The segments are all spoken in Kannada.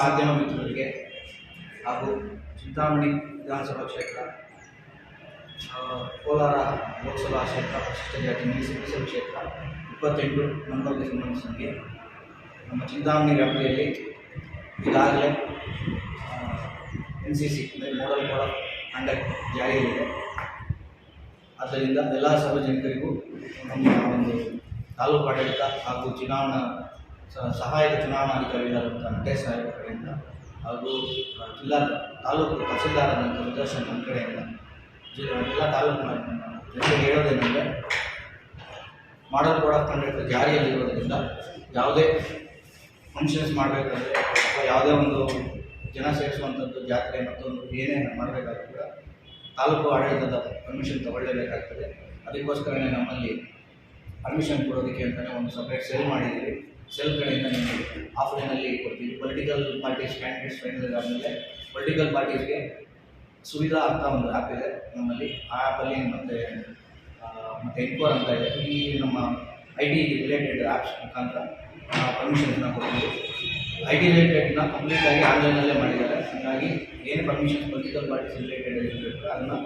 ಮಾಧ್ಯಮ ಮಿತ್ರರಿಗೆ ಹಾಗೂ ಚಿಂತಾಮಣಿ ವಿಧಾನಸಭಾ ಕ್ಷೇತ್ರ ಕೋಲಾರ ಲೋಕಸಭಾ ಕ್ಷೇತ್ರ ವಿಶಿಷ್ಟ ಜಾತಿ ಮೀಸಲು ಕ್ಷೇತ್ರ, ಇಪ್ಪತ್ತೆಂಟು ನಂಬರ್ಗೆ ಸಂಬಂಧಿಸಿದಂಗೆ ನಮ್ಮ ಚಿಂತಾಮಣಿ ವ್ಯಾಪ್ತಿಯಲ್ಲಿ ಈಗಾಗಲೇ ಎನ್ ಸಿ ಸಿ ಅಂದರೆ ಮೋಡಲ್ ಕೋಡ್ ಕಂಡಕ್ಟ್ ಜಾರಿಯಲ್ಲಿದೆ. ಆದ್ದರಿಂದ ಎಲ್ಲ ಸಾರ್ವಜನಿಕರಿಗೂ ನಮ್ಮ ಒಂದು ತಾಲೂಕು ಆಡಳಿತ ಹಾಗೂ ಚುನಾವಣಾ ಸಹಾಯಕ ಚುನಾವಣಾಧಿಕಾರಿಗಳಾದಂಥ ನಟೇಶ್ ಸಾಹೇಬ್ ಕಡೆಯಿಂದ ಹಾಗೂ ಜಿಲ್ಲಾ ತಾಲೂಕು ತಹಸೀಲ್ದಾರರಂಥ ಸುದರ್ಶನ್ ನಮ್ಮ ಕಡೆಯಿಂದ ಜಿಲ್ಲಾ ತಾಲೂಕಿನ ತಾಲೂಕು ಜನರಿಗೆ ಹೇಳೋದೇನೆಂದರೆ ಮಾಡಲ್ ಪ್ರಾಡಕ್ಟ್ ಅಂದರೆ ಜಾರಿಯಲ್ಲಿರೋದ್ರಿಂದ ಯಾವುದೇ ಫಂಕ್ಷನ್ಸ್ ಮಾಡಬೇಕಾದ್ರೆ ಅಥವಾ ಯಾವುದೇ ಒಂದು ಜನ ಸೇರಿಸುವಂಥದ್ದು ಜಾತ್ರೆ ಮತ್ತೊಂದು ಏನೇ ಮಾಡಬೇಕಾದ್ರೂ ಕೂಡ ತಾಲೂಕು ಆಡಳಿತದ ಪರ್ಮಿಷನ್ ತಗೊಳ್ಳೇಬೇಕಾಗ್ತದೆ. ಅದಕ್ಕೋಸ್ಕರನೇ ನಮ್ಮಲ್ಲಿ ಪರ್ಮಿಷನ್ ಕೊಡೋದಕ್ಕೆ ಅಂತಲೇ ಒಂದು ಸಪ್ರೇಟ್ ಸೇಲ್ ಮಾಡಿದ್ದೀವಿ. ಸೆಲ್ ಕಡೆಯಿಂದ ನಿಮಗೆ ಆಫ್ಲೈನಲ್ಲಿ ಕೊಡ್ತೀವಿ. ಪೊಲಿಟಿಕಲ್ ಪಾರ್ಟೀಸ್ ಕ್ಯಾಂಡಿಡೇಟ್ಸ್ ಫೈನಲ್ ಆದಮೇಲೆ ಪೊಲಿಟಿಕಲ್ ಪಾರ್ಟೀಸ್ಗೆ ಸುವಿಧಾ ಅಂತ ಒಂದು ಆ್ಯಪ್ ಇದೆ ನಮ್ಮಲ್ಲಿ. ಆ ಆ್ಯಪಲ್ಲಿ ಮತ್ತು ಮತ್ತು ಎನ್ಕೋರ್ ಅಂತ ಇದೆ. ಈ ನಮ್ಮ ಐ ಟಿ ರಿಲೇಟೆಡ್ ಆ್ಯಪ್ಸ್ ಮುಖಾಂತರ ಪರ್ಮಿಷನ್ಸ್ನ ಕೊಡ್ತೀವಿ. ಐ ಟಿ ರಿಲೇಟೆಡ್ನ ಕಂಪ್ಲೀಟಾಗಿ ಆನ್ಲೈನಲ್ಲೇ ಮಾಡಿದ್ದಾರೆ. ಹಾಗಾಗಿ ಏನು ಪರ್ಮಿಷನ್ ಪೊಲಿಟಿಕಲ್ ಪಾರ್ಟೀಸ್ ರಿಲೇಟೆಡ್ ಇರಬೇಕು, ಅದನ್ನು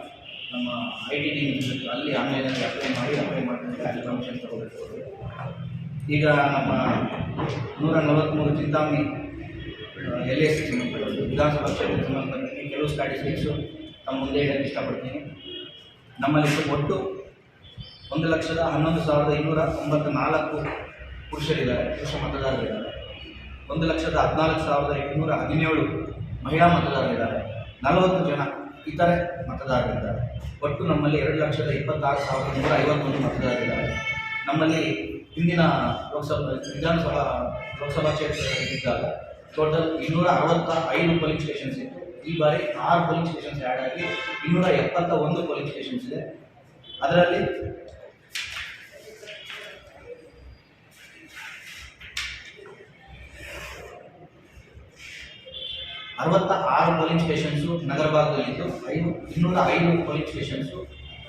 ನಮ್ಮ ಐ ಟಿ ಟೀಮ್ ಅಲ್ಲಿ ಆನ್ಲೈನಲ್ಲಿ ಅಪ್ಲೈ ಮಾಡಿ ಅಪ್ಲೈ ಈಗ ನಮ್ಮ ನೂರ ನಲವತ್ತ್ಮೂರು ಚಿಂತಾಮಿ ಎಲ್ ಎಸ್ ವಿಧಾನಸಭಾ ಕ್ಷೇತ್ರಕ್ಕೆ ಸಂಬಂಧಪಟ್ಟಂತೆ ಕೆಲವು ಸ್ಟ್ಯಾಟಿಸ್ಟಿಕ್ಸು ತಮ್ಮ ಮುಂದೆ ಹೇಳಕ್ಕೆ ಇಷ್ಟಪಡ್ತೀನಿ. ನಮ್ಮಲ್ಲಿ ಒಟ್ಟು ಒಂದು ಲಕ್ಷದ ಹನ್ನೊಂದು ಸಾವಿರದ ಇನ್ನೂರ ತೊಂಬತ್ತ ನಾಲ್ಕು ಪುರುಷರಿದ್ದಾರೆ, ಪುರುಷ ಮತದಾರರಿದ್ದಾರೆ. ಒಂದು ಲಕ್ಷದ ಹದಿನಾಲ್ಕು ಸಾವಿರದ ಎಂಟುನೂರ ಹದಿನೇಳು ಮಹಿಳಾ ಮತದಾರರಿದ್ದಾರೆ. ನಲವತ್ತು ಜನ ಇತರೆ ಮತದಾರರಿದ್ದಾರೆ. ಒಟ್ಟು ನಮ್ಮಲ್ಲಿ ಎರಡು ಲಕ್ಷದ ಇಪ್ಪತ್ತಾರು ಸಾವಿರದ ನೂರ ಐವತ್ತೊಂದು ಮತದಾರರಿದ್ದಾರೆ. ನಮ್ಮಲ್ಲಿ ಹಿಂದಿನ ಲೋಕಸಭಾ, ವಿಧಾನಸಭಾ, ಲೋಕಸಭಾ ಕ್ಷೇತ್ರ ಇದ್ದಾಗ ಟೋಟಲ್ ಇನ್ನೂರ ಅರವತ್ತ ಐದು ಪೋಲಿಂಗ್ ಸ್ಟೇಷನ್ಸ್ ಇತ್ತು. ಈ ಬಾರಿ ಆರು ಪೋಲಿಂಗ್ ಸ್ಟೇಷನ್ಸ್ ಆ್ಯಡ್ ಆಗಿ ಇನ್ನೂರ ಎಪ್ಪತ್ತ ಒಂದು ಪೋಲಿಂಗ್ ಸ್ಟೇಷನ್ಸ್ ಇದೆ. ಅದರಲ್ಲಿ ಅರವತ್ತ ಆರು ಪೋಲಿಂಗ್ ಸ್ಟೇಷನ್ಸು ನಗರ ಭಾಗದಲ್ಲಿದ್ದು ಐದು ಇನ್ನೂರ ಐದು ಪೋಲಿಂಗ್ ಸ್ಟೇಷನ್ಸು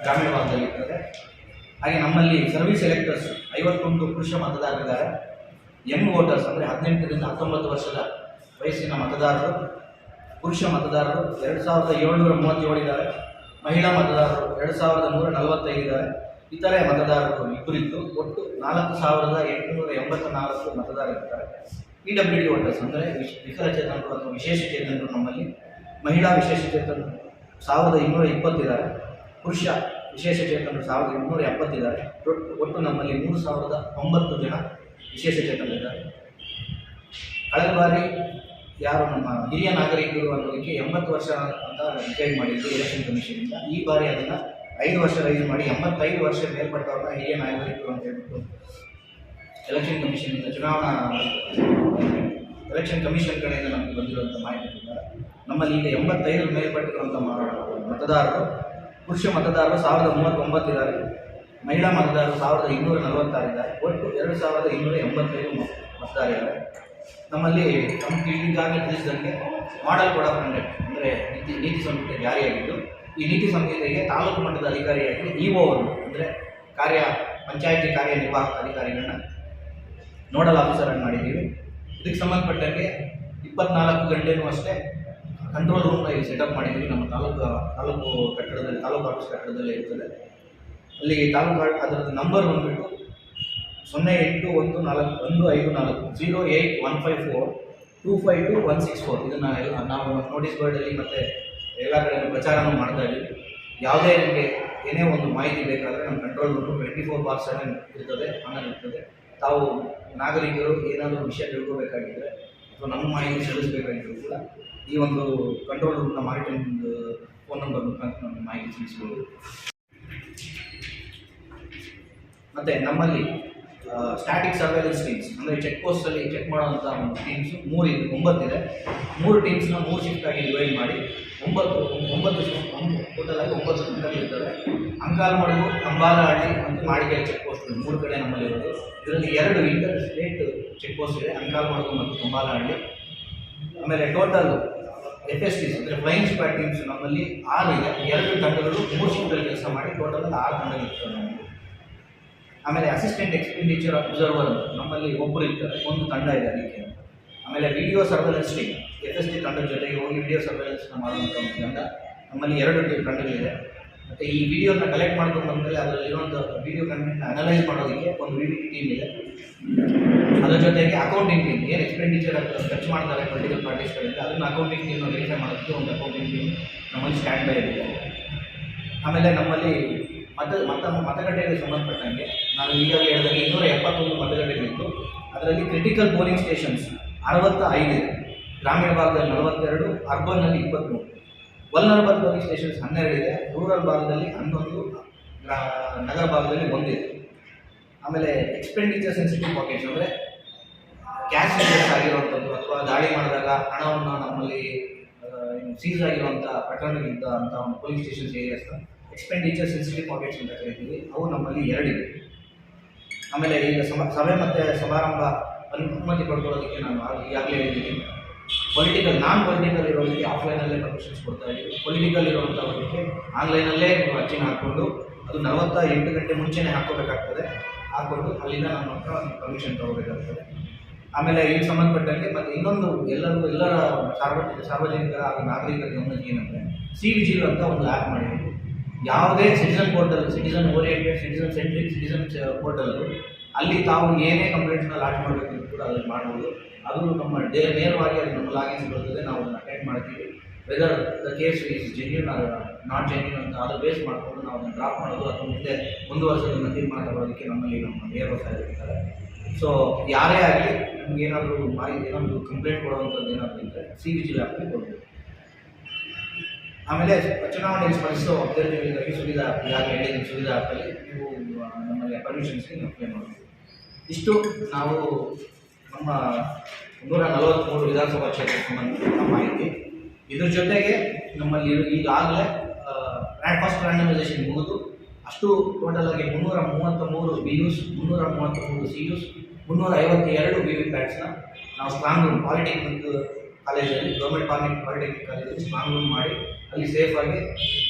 ಗ್ರಾಮೀಣ ಭಾಗದಲ್ಲಿ ಇರ್ತದೆ ಹಾಗೆ ನಮ್ಮಲ್ಲಿ ಸರ್ವಿಸ್ ಎಲೆಕ್ಟರ್ಸ್ ಐವತ್ತೊಂದು ಪುರುಷ ಮತದಾರರಿದ್ದಾರೆ. ಯಂಗ್ ವೋಟರ್ಸ್ ಅಂದರೆ ಹದಿನೆಂಟರಿಂದ ಹತ್ತೊಂಬತ್ತು ವರ್ಷದ ವಯಸ್ಸಿನ ಮತದಾರರು, ಪುರುಷ ಮತದಾರರು ಎರಡು ಸಾವಿರದ ಏಳ್ನೂರ ಮೂವತ್ತೇಳು ಇದ್ದಾರೆ. ಮಹಿಳಾ ಮತದಾರರು ಎರಡು ಸಾವಿರದ ನೂರ ನಲವತ್ತೈದು ಇದ್ದಾರೆ. ಇತರೆ ಮತದಾರರು ಇಬ್ಬರಿದ್ದು ಒಟ್ಟು ನಾಲ್ಕು ಸಾವಿರದ ಎಂಟುನೂರ ಎಂಬತ್ತ ನಾಲ್ಕು ಮತದಾರರಿದ್ದಾರೆ. ಪಿ ಡಬ್ಲ್ಯೂ ಡಿ ವೋಟರ್ಸ್ ಅಂದರೆ ವಿಕಲಚೇತನರು ಅಥವಾ ವಿಶೇಷ ಚೇತನರು ನಮ್ಮಲ್ಲಿ. ಮಹಿಳಾ ವಿಶೇಷ ಚೇತನರು ಸಾವಿರದ ಇನ್ನೂರ ಇಪ್ಪತ್ತಿದ್ದಾರೆ ಪುರುಷ ವಿಶೇಷ ಚೇತನರು ಸಾವಿರದ ಇನ್ನೂರ ಎಪ್ಪತ್ತಿದ್ದಾರೆ. ಒಟ್ಟು ಒಟ್ಟು ನಮ್ಮಲ್ಲಿ ಮೂರು ಸಾವಿರದ ಒಂಬತ್ತು ಜನ ವಿಶೇಷ ಚೇತನರಿದ್ದಾರೆ. ಕಳೆದ ಬಾರಿ ಯಾರು ನಮ್ಮ ಹಿರಿಯ ನಾಗರಿಕರು ಅನ್ನೋದಕ್ಕೆ ಎಂಬತ್ತು ವರ್ಷ ಅಂತ ಡಿಸೈಡ್ ಮಾಡಿದ್ರು ಎಲೆಕ್ಷನ್ ಕಮಿಷನಿಂದ ಈ ಬಾರಿ ಅದನ್ನು ಐದು ವರ್ಷ ರೈಸ್ ಮಾಡಿ ಎಂಬತ್ತೈದು ವರ್ಷ ಮೇಲ್ಪಟ್ಟವ್ರನ್ನ ಹಿರಿಯ ನಾಗರಿಕರು ಅಂತ ಹೇಳ್ಬಿಟ್ಟು ಎಲೆಕ್ಷನ್ ಕಮಿಷನಿಂದ ಚುನಾವಣಾ ಎಲೆಕ್ಷನ್ ಕಮಿಷನ್ ಕಡೆಯಿಂದ ನಮಗೆ ಬಂದಿರುವಂಥ ಮಾಹಿತಿ ಪ್ರಕಾರ ನಮ್ಮಲ್ಲಿ ಈಗ ಎಂಬತ್ತೈದು ಮೇಲ್ಪಟ್ಟಿರುವಂಥ ಮತದಾರರು ಪುರುಷ ಮತದಾರರು ಸಾವಿರದ ಮೂವತ್ತೊಂಬತ್ತು ಇದ್ದಾರೆ ಮಹಿಳಾ ಮತದಾರರು ಸಾವಿರದ ಇನ್ನೂರ ನಲವತ್ತಾರು ಇದ್ದಾರೆ ಒಟ್ಟು ಎರಡು ಸಾವಿರದ ಇನ್ನೂರ ಎಂಬತ್ತೈದು ಮತದಾರ ಮತದಾರರಿದ್ದಾರೆ. ನಮ್ಮಲ್ಲಿ ನಮ್ಮ ಈಗಾಗಲೇ ತಿಳಿಸಿದಂತೆ ಮಾಡಲ್ ಕೋಡ್ ಆಫ್ ಕಂಡಕ್ಟ್ ಅಂದರೆ ನೀತಿ ನೀತಿ ಸಂಹಿತೆ ಜಾರಿಯಾಗಿದ್ದು, ಈ ನೀತಿ ಸಂಹಿತೆಗೆ ತಾಲೂಕು ಮಟ್ಟದ ಅಧಿಕಾರಿಯಾಗಿ ಇಒವನ್ನು ಅಂದರೆ ಕಾರ್ಯ, ಪಂಚಾಯಿತಿ ಕಾರ್ಯನಿರ್ವಾಹಕ ಅಧಿಕಾರಿಗಳನ್ನ ನೋಡಲ್ ಆಫೀಸರ್ ಆಗಿ ಮಾಡಿದ್ದೀವಿ. ಇದಕ್ಕೆ ಸಂಬಂಧಪಟ್ಟಂತೆ ಇಪ್ಪತ್ನಾಲ್ಕು ಗಂಟೆನೂ ಅಷ್ಟೇ ಕಂಟ್ರೋಲ್ ರೂಮ್ನ ಇಲ್ಲಿ ಸೆಟಪ್ ಮಾಡಿದ್ವಿ ನಮ್ಮ ತಾಲೂಕು ತಾಲೂಕು ಕಟ್ಟಡದಲ್ಲಿ, ತಾಲೂಕು ಆಫೀಸ್ ಕಟ್ಟಡದಲ್ಲಿ ಇರ್ತದೆ. ಅಲ್ಲಿ ತಾಲೂಕು ಅದರದ್ದು ನಂಬರ್ ಬಂದುಬಿಟ್ಟು ಸೊನ್ನೆ ಎಂಟು ಒಂದು ನಾಲ್ಕು, ಒಂದು ಐದು ನಾಲ್ಕು zero eight one five four two five two one six four ಇದನ್ನು ಎಲ್ಲ ನಾವು ನೋಟಿಸ್ ಬೋರ್ಡಲ್ಲಿ ಮತ್ತು ಎಲ್ಲ ಕಡೆ ಪ್ರಚಾರನೂ ಮಾಡ್ತಾ ಇದ್ದೀವಿ. ಯಾವುದೇ ನಿಮಗೆ ಏನೇ ಒಂದು ಮಾಹಿತಿ ಬೇಕಾದರೆ ನಮ್ಮ control room twenty four by seven ಇರ್ತದೆ ಆಮೇಲೆ ಇರ್ತದೆ. ತಾವು ನಾಗರಿಕರು ಏನಾದರೂ ವಿಷಯ ತಿಳ್ಕೋಬೇಕಾಗಿದ್ದರೆ ಅಥವಾ ನಮ್ಮ ಮಾಹಿತಿ ಸಲ್ಲಿಸಬೇಕಾಗಿದ್ರು ಕೂಡ ಈ ಒಂದು ಕಂಟ್ರೋಲ್ ರೂಮ್ನ ಒಂದು ಫೋನ್ ನಂಬರ್ ಮುಖಾಂತರ ನಮ್ಮ ಮಾಹಿತಿ ತಿಳಿಸ್ಬೋದು. ಮತ್ತು ನಮ್ಮಲ್ಲಿ ಸ್ಟ್ಯಾಟಿಕ್ ಸರ್ವೈಲೆನ್ಸ್ ಟೀಮ್ಸ್ ಅಂದರೆ ಚೆಕ್ ಪೋಸ್ಟಲ್ಲಿ ಚೆಕ್ ಮಾಡುವಂಥ ಒಂದು ಟೀಮ್ಸು ಮೂರು ಇದೆ ಒಂಬತ್ತಿದೆ ಮೂರು ಟೀಮ್ಸ್ನ ಮೂರು ಶಿಫ್ಟ್ ಆಗಿ ಡಿವೈಡ್ ಮಾಡಿ ಒಂಬತ್ತು ಒಂಬತ್ತು ಶಿಫ್ಟ್ ಟೋಟಲ್ ಆಗಿ ಒಂಬತ್ತು ಶಿಫ್ಟಲ್ಲಿ ಇರ್ತವೆ. ಅಂಕಾಲ್ಮಡುಗು ಅಂಬಾಲಹಳ್ಳಿ ಮತ್ತು ಮಾಡಿಗೆ ಚೆಕ್ ಪೋಸ್ಟ್ ಮೂರು ಕಡೆ ನಮ್ಮಲ್ಲಿ ಇರೋದು. ಇದರಲ್ಲಿ ಎರಡು ಇಂಟರ್ ಸ್ಟೇಟ್ ಚೆಕ್ ಪೋಸ್ಟ್ ಇದೆ ಅಂಕಾಲ್ಮಡುಗು ಮತ್ತು ಅಂಬಾಲಹಳ್ಳಿ. ಆಮೇಲೆ ಟೋಟಲ್ ಎಫ್ ಎಸ್ ಟೀಸ್ ಅಂದರೆ ಫ್ಲೈಯಿಂಗ್ ಸ್ಕ್ವಾಡ್ ಟೀಮ್ಸ್ ನಮ್ಮಲ್ಲಿ ಆರು ಇದೆ. ಎರಡು ತಂಡಗಳು ಮೂರು ಶಿಫ್ಟಲ್ಲಿ ಕೆಲಸ ಮಾಡಿ ಟೋಟಲ್ ಆರು ತಂಡಗಳಿರ್ತವೆ ನಮ್ಮಲ್ಲಿ ಆಮೇಲೆ ಅಸಿಸ್ಟೆಂಟ್ ಎಕ್ಸ್ಪೆಂಡಿಚರ್ ಅಬ್ಸರ್ವರ್ ನಮ್ಮಲ್ಲಿ ಒಬ್ಬರು ಇರ್ತಾರೆ ಒಂದು ತಂಡ ಇದೆ ಅದಕ್ಕೆ. ಆಮೇಲೆ video surveillance team F S T ತಂಡದ ಜೊತೆಗೆ ಹೋಗಿ ವಿಡಿಯೋ ಸರ್ವೆಲೆನ್ಸ್ ಮಾಡುವಂಥ ಒಂದು ತಂಡ. ನಮ್ಮಲ್ಲಿ ಎರಡು ತಂಡಗಳಿದೆ. ಮತ್ತು ಈ ವಿಡಿಯೋನ ಕಲೆಕ್ಟ್ ಮಾಡ್ಕೊಂಡು ಬಂದಮೇಲೆ ಅದರಲ್ಲಿರುವಂಥ ವಿಡಿಯೋ ಕಂಟೆಂಟ್ನ ಅನಲೈಸ್ ಮಾಡೋದಕ್ಕೆ ಒಂದು ವಿ ಟೀಮ್ ಇದೆ. ಅದರ ಜೊತೆಗೆ ಅಕೌಂಟಿಂಗ್ ಟೀಮ್ ಏನು ಎಕ್ಸ್ಪೆಂಡಿಚರ್ ಖರ್ಚು ಮಾಡ್ತಾರೆ ಪೊಲಿಟಿಕಲ್ ಪಾರ್ಟೀಸ್ಗಳಿಂದ ಅದನ್ನು ಅಕೌಂಟಿಂಗ್ ಟೀಮ್ನ ವೆರಿಫೈ ಮಾಡೋದಕ್ಕೆ ಒಂದು ಅಕೌಂಟಿಂಗ್ ಟೀಮ್ ನಮ್ಮಲ್ಲಿ ಸ್ಟ್ಯಾಂಡ್ ಬೈ ಇದೆ ಆಮೇಲೆ ನಮ್ಮಲ್ಲಿ ಮತ ಮತ ಮತಗಟ್ಟೆಗೆ ಸಂಬಂಧಪಟ್ಟಂಗೆ ನಾನು ಈಗಾಗಲೇ ಹೇಳಿದಾಗ ಇನ್ನೂರ ಎಪ್ಪತ್ತೊಂದು ಮತಗಟ್ಟೆಗಳಿತ್ತು. ಅದರಲ್ಲಿ ಕ್ರಿಟಿಕಲ್ ಪೋಲಿಂಗ್ ಸ್ಟೇಷನ್ಸ್ ಅರವತ್ತ ಇದೆ ಗ್ರಾಮೀಣ ಭಾಗದಲ್ಲಿ ನಲವತ್ತೆರಡು ಅರ್ಬನ್ನಲ್ಲಿ ಇಪ್ಪತ್ತ್ಮೂರು ವಲ್ನರಬಲ್ ಪೋಲಿಂಗ್ ಸ್ಟೇಷನ್ಸ್ ಹನ್ನೆರಡು ಇದೆ ರೂರಲ್ ಭಾಗದಲ್ಲಿ ಹನ್ನೊಂದು, ಗ್ರಾ- ನಗರ ಭಾಗದಲ್ಲಿ ಒಂದಿದೆ. ಆಮೇಲೆ ಎಕ್ಸ್ಪೆಂಡಿಚರ್ ಸೆನ್ಸಿಟಿವ್ ಪಾಕೆಟ್ಸ್ ಅಂದರೆ ಕ್ಯಾಶ್ ಆಗಿರುವಂಥದ್ದು ಅಥವಾ ದಾಳಿ ಮಾಡಿದಾಗ ಹಣವನ್ನು ನಮ್ಮಲ್ಲಿ ಸೀಸ್ ಆಗಿರುವಂಥ ಪ್ರಕರಣಗಳಿದ್ದ ಅಂತ ಒಂದು ಪೊಲೀಸ್ ಸ್ಟೇಷನ್ಸ್ ಏರಿಯಾಸ್ನ ಎಕ್ಸ್ಪೆಂಡಿಚರ್ ಸೆನ್ಸಿಟಿವ್ ಪಾಕೆಟ್ಸ್ ಅಂತ ಕರಿತೀವಿ ಅವು ನಮ್ಮಲ್ಲಿ ಎರಡಿವೆ ಆಮೇಲೆ ಈಗ ಸಮ, ಸಭೆ ಮತ್ತು ಸಮಾರಂಭ ಅನುಮತಿ ಪಡ್ಕೊಳ್ಳೋದಕ್ಕೆ ನಾನು ಈಗಾಗಲೇ ಹೇಳಿದ್ದೀನಿ. ಪೊಲಿಟಿಕಲ್ ನಾನ್ ಪೊಲಿಟಿಕಲ್ ಇರೋದಕ್ಕೆ ಆಫ್ಲೈನಲ್ಲೇ ಪರ್ಮಿಷನ್ಸ್ ಕೊಡ್ತಾ ಇದ್ದೀವಿ. ಪೊಲಿಟಿಕಲ್ ಇರುವಂಥವರಿಗೆ ಆನ್ಲೈನಲ್ಲೇ ನೀವು ಅರ್ಜಿನ ಹಾಕ್ಕೊಂಡು ಅದು ನಲವತ್ತ ಎಂಟು ಗಂಟೆ ಮುಂಚೆನೇ ಹಾಕ್ಕೋಬೇಕಾಗ್ತದೆ. ಹಾಕ್ಕೊಂಡು ಅಲ್ಲಿಂದ ನಮ್ಮ ಹತ್ರ ಪರ್ಮಿಷನ್ ತೊಗೋಬೇಕಾಗ್ತದೆ. ಆಮೇಲೆ ಈ ಸಂಬಂಧಪಟ್ಟಂಗೆ ಮತ್ತು ಇನ್ನೊಂದು ಎಲ್ಲರೂ, ಎಲ್ಲರ ಸಾರ್ವಜನಿಕ ಸಾರ್ವಜನಿಕರ ಹಾಗೂ ನಾಗರಿಕರ ಗಮನಕ್ಕೆ ಏನಂದರೆ ಸಿ ವಿಜಿಲ್ ಅಂತ ಒಂದು ಆ್ಯಪ್ ಮಾಡಿದ್ದೀವಿ ಯಾವುದೇ citizen portal citizen oriented citizen centric citizen portal ಅಲ್ಲಿ ತಾವು ಏನೇ ಕಂಪ್ಲೇಂಟ್ನ ಲಾಸ್ಟ್ ಮಾಡಬೇಕು ಕೂಡ ಅದನ್ನು ಮಾಡ್ಬೋದು. ಅದು ನಮ್ಮ ಡೇ ನೇರವಾಗಿ ಅದು ನಮ್ಮ ಲಾಗಿನ್ಸ್ ಬರ್ತದೆ, ನಾವು ಅದನ್ನು ಅಟೆಂಡ್ ಮಾಡ್ತೀವಿ. Whether the case is genuine not genuine ಅಂತ ಅದು ಬೇಸ್ ಮಾಡಿಕೊಂಡು ನಾವು ಅದನ್ನು ಡ್ರಾಪ್ ಮಾಡೋದು ಅಥವಾ ಮುಂದೆ ಮುಂದುವರ್ಸೋದನ್ನು ತೀರ್ಮಾನ ತಗೊಳ್ಳೋದಕ್ಕೆ ನಮ್ಮಲ್ಲಿ ನಮ್ಮ ನೇರ ಇರ್ತಾರೆ. ಸೊ ಯಾರೇ ಆಗಲಿ ನಮ್ಗೆ ಏನಾದರೂ ಮಾಹಿತಿ ಏನಾದರೂ ಕಂಪ್ಲೇಂಟ್ ಕೊಡುವಂಥದ್ದು ಏನಾದರೂ ಇದ್ದರೆ ಸಿ ವಿಜಿಲ್ ಲ್ಯಾಬ್ಗೆ ಕೊಡ್ಬೋದು. ಆಮೇಲೆ ಚುನಾವಣೆಗೆ ಸ್ಪರ್ಧಿಸೋ ಅಭ್ಯರ್ಥಿಗಳಿಗಾಗಿ ಸುವಿಧಾ ಈಗಾಗಲೇ ಹೇಳಿದ್ದೀನಿ ಸುವಿಧಾ ಆ್ಯಪಲ್ಲಿ ನೀವು ನಮಗೆ ಪರ್ಮಿಷನ್ಸ್ಗೆ ನೀವು ಮಾಡ್ಬೋದು. ಇಷ್ಟು ನಾವು ನಮ್ಮ ನೂರ ನಲವತ್ತ್ಮೂರು ವಿಧಾನಸಭಾ ಕ್ಷೇತ್ರಕ್ಕೆ ಸಂಬಂಧಿಸಿದ ಮಾಹಿತಿ. ಇದ್ರ ಜೊತೆಗೆ ನಮ್ಮಲ್ಲಿ ಈಗಾಗಲೇ ರ್ಯಾಂಡ್ ಫಸ್ಟ್ ರ್ಯಾಂಡಮೈಸೇಷನ್ ಮುಗಿದು, ಅಷ್ಟು ಟೋಟಲ್ ಆಗಿ ಮುನ್ನೂರ ಮೂವತ್ತ ಮೂರು ಬಿ ಯುಸ್ ಮುನ್ನೂರ ಮೂವತ್ತ ಮೂರು ಸಿ ಯುಸ್ ಮುನ್ನೂರ ಐವತ್ತೆರಡು ಬಿ ವಿ ಪ್ಯಾಟ್ಸ್ನ ನಾವು ಸ್ಟ್ರಾಂಗ್ ಪಾಲಿಟೆಕ್ನಿಕ್ ಕಾಲೇಜಲ್ಲಿ ಗೌರ್ಮೆಂಟ್ ಪಾಲಿಟೆಕ್ನಿಕ್ ಪಾಲಿಟೆಕ್ನಿಕ್ ಕಾಲೇಜಲ್ಲಿ ರೂಮ್ ಮಾಡಿ ಅಲ್ಲಿ ಸೇಫಾಗಿ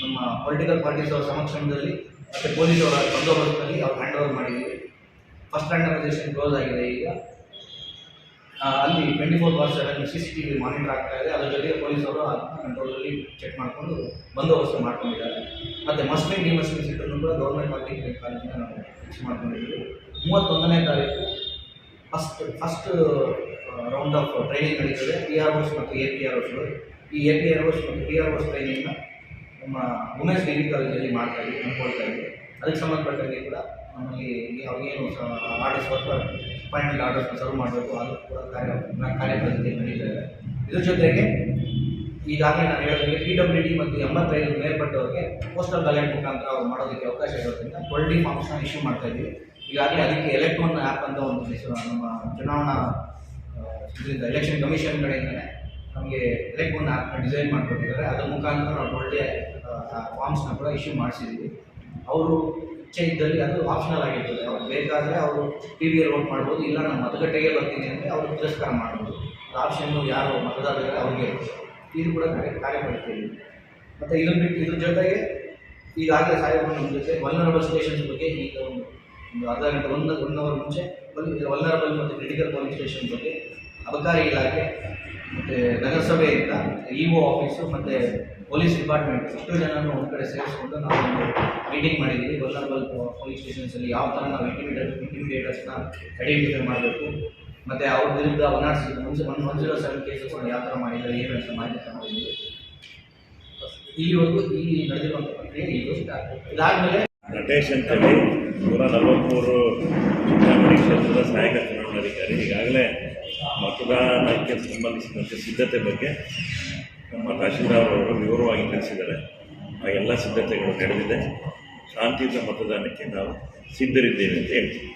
ನಮ್ಮ ಪೊಲಿಟಿಕಲ್ ಪಾರ್ಟೀಸ್ ಅವರ ಸಮಕ್ಷಮದಲ್ಲಿ ಮತ್ತು ಪೊಲೀಸ್ ಅವರ ಬಂದೋಬಸ್ತಲ್ಲಿ ಅವ್ರು ಹ್ಯಾಂಡ್ ಓವರ್ ಮಾಡಿದ್ದೀವಿ ಫಸ್ಟ್ ರ್ಯಾಂಡಮೈಸೇಷನ್ ಕ್ಲೋಸ್ ಆಗಿದೆ ಈಗ. ಅಲ್ಲಿ twenty four by seven C C T V monitor ಆಗ್ತಾ ಇದೆ. ಅದರ ಜೊತೆಗೆ ಪೊಲೀಸರು ಅದನ್ನ ಕಂಟ್ರೋಲಲ್ಲಿ ಚೆಕ್ ಮಾಡಿಕೊಂಡು ಬಂದೋಬಸ್ತು ಮಾಡ್ಕೊಂಡಿದ್ದಾರೆ. ಮತ್ತು ಮಸ್ಲಿಂ ಡಿಮಸ್ಲಿಂ ಸೀಟನ್ನು ಕೂಡ ಗೌರ್ಮೆಂಟ್ ಪಾಲಿಟೆಕ್ನಿಕ್ ಕಾಲೇಜಿನ ನಾವು ಫಿಕ್ಸ್ ಮಾಡ್ಕೊಂಡಿದ್ದೀವಿ. ಮೂವತ್ತೊಂದನೇ ತಾರೀಕು first first round of training ನಡೀತದೆ. ಪಿ ಆರ್ ಓಸ್ ಮತ್ತು ಎ ಪಿ ಆರ್ ಓಸ್ಗಳು ಈ ಎ ಪಿ ಆರ್ ಓಸ್ ಮತ್ತು ಪಿ ಆರ್ ಓಸ್ ಟ್ರೈನಿಂಗ್ನ ನಮ್ಮ ವುಮೆನ್ಸ್ ಡಿಗ್ರಿ ಕಾಲೇಜಲ್ಲಿ ಮಾಡ್ತಾ ಇದ್ದೀವಿ ಅನ್ಕೊಳ್ತಾ ಇದ್ದೀವಿ ಅದಕ್ಕೆ ಸಂಬಂಧಪಟ್ಟಂಗೆ ಕೂಡ ನಮ್ಮಲ್ಲಿ ಅವ್ರಿಗೇನು ಆರ್ಡರ್ಸ್ ಸ್ವಲ್ಪ ಅಪಾಯಿಂಟ್ಮೆಂಟ್ ಆರ್ಡರ್ಸ್ ಸರ್ವ್ ಮಾಡಬೇಕು. ಅದು ಕೂಡ ಕಾರ್ಯ ಕಾರ್ಯಪದ್ಧತಿ ನಡೀತಾ ಇದೆ. ಇದ್ರ ಜೊತೆಗೆ ಈಗಾಗಲೇ ನಾನು ಹೇಳಿದಂಗೆ ಪಿ ಡಬ್ಲ್ಯೂ ಡಿ ಮತ್ತು ಎಂಬತ್ತೈದು ಮೇಲ್ಪಟ್ಟವರಿಗೆ ಪೋಸ್ಟಲ್ ಬ್ಯಾಲೆಟ್ ಮುಖಾಂತರ ಅವ್ರು ಮಾಡೋದಕ್ಕೆ ಅವಕಾಶ ಇರೋದ್ರಿಂದ ಟ್ವೆಲ್ ಫಾರ್ಮ್ಸ್ನ ಇಶ್ಯೂ ಮಾಡ್ತಾ ಇದ್ದೀವಿ ಈಗಾಗಲೇ ಅದಕ್ಕೆ ಎಲೆಕ್ಟ್ರಾನ್ ಆ್ಯಪ್ ಅಂತ ಒಂದು ನಮ್ಮ ಚುನಾವಣಾ ಇದರಿಂದ ಎಲೆಕ್ಷನ್ ಕಮಿಷನ್ ಕಡೆಯಿಂದಲೇ ನಮಗೆ ಆ್ಯಪ್ನ ಡಿಸೈನ್ ಮಾಡಿಕೊಟ್ಟಿದ್ದಾರೆ. ಅದರ ಮುಖಾಂತರ ನಾವು ಒಳ್ಳೆಯ ಫಾರ್ಮ್ಸ್ನ ಕೂಡ ಇಶ್ಯೂ ಮಾಡಿಸಿದ್ದೀವಿ ಅವರು ಇಚ್ಛೆ ಇದ್ದಲ್ಲಿ ಅದು ಆಪ್ಷನಲ್ ಆಗಿರ್ತದೆ. ಅವ್ರು ಬೇಕಾದರೆ ಅವರು ಟಿ ವಿಯಲ್ಲಿ ವೋಟ್ ಮಾಡ್ಬೋದು, ಇಲ್ಲ ನಾನು ಮತಗಟ್ಟೆಗೆ ಬರ್ತೀನಿ ಅಂದರೆ ಅವರು ತಿರಸ್ಕಾರ ಮಾಡ್ಬೋದು. ಆಪ್ಷನ್ನು ಯಾರು ಮತದಾರರಿಗೆ ಅವ್ರಿಗೆ. ಇದು ಕೂಡ ಕಾರ್ಯ ಕಾರ್ಯಪಡ್ತೀವಿ ಮತ್ತು ಇದನ್ನು ಬಿಟ್ಟು ಇದ್ರ ಜೊತೆಗೆ ಈಗಾಗಲೇ ಸಾಹೇಬರು ನಮ್ಮ ಜೊತೆ ವಲ್ನರಬಲ್ ಸ್ಟೇಷನ್ಸ್ ಬಗ್ಗೆ ಈಗ ಒಂದು ಒಂದು ಅರ್ಧ ಗಂಟೆ, ಒಂದು ಒನ್ ಅವರ್ ಮುಂಚೆ ವಲ್ನರಬಲ್ ಮತ್ತು ಕ್ರಿಟಿಕಲ್ ಪೊಲೀಸ್ ಸ್ಟೇಷನ್ ಬಗ್ಗೆ ಅಬಕಾರಿ ಇಲಾಖೆ, ಮತ್ತು ನಗರಸಭೆಯಿಂದ ಇ ಒ ಆಫೀಸು, ಮತ್ತು ಪೊಲೀಸ್ ಡಿಪಾರ್ಟ್ಮೆಂಟ್ ಇಷ್ಟು ಜನರನ್ನು ಒಂದು ಕಡೆ ಸೇರಿಸ್ಕೊಂಡು ನಾವು ಮೀಟಿಂಗ್ ಮಾಡಿದ್ದೀವಿ. ವಲ್ನರಬಲ್ ಪೊಲೀಸ್ ಸ್ಟೇಷನ್ಸಲ್ಲಿ ಯಾವ ಥರ ನಾವು ಇಂಟಿಮಿಡೇಟ್ ಇಂಟಿಮಿಡೇಟರ್ಸ್ನ ಐಡೆಂಟಿಫೈ ಮಾಡಬೇಕು, ಮತ್ತು ಅವ್ರ ವಿರುದ್ಧ one R one one zero seven ಕೇಸಸ್ಗಳು ಯಾವ ಥರ ಮಾಡಿದ್ದಾರೆ, ಏನು ಅಂತ ಮಾಹಿತಿ ಮಾಡಿದ್ದೀವಿ ಇಲ್ಲಿವರೆಗೂ ಈ ನಡೆದಿರುವಂಥ ಪ್ರಕ್ರಿಯೆ ಇದು ಇದಾದಮೇಲೆ ನಟೇಶ್ ಅಂತೇಳಿ ನೂರ ನಲವತ್ತ್ಮೂರು ಚುನಾವಣೆ ಕ್ಷೇತ್ರದ ಸಹಾಯಕ ಚುನಾವಣಾಧಿಕಾರಿ. ಈಗಾಗಲೇ ಮತದಾನಕ್ಕೆ ಸಂಬಂಧಿಸಿದಂತೆ ಸಿದ್ಧತೆ ಬಗ್ಗೆ ನಮ್ಮ ತಹಶೀಲ್ದಾರ್ ಅವರು ವಿವರವಾಗಿ ತಿಳಿಸಿದ್ದಾರೆ. ಆ ಎಲ್ಲ ಸಿದ್ಧತೆಗಳು ನಡೆದಿದೆ. ಶಾಂತಿಯುತ ಮತದಾನಕ್ಕೆ ನಾವು ಸಿದ್ಧರಿದ್ದೇವೆ ಅಂತ ಹೇಳ್ತೀವಿ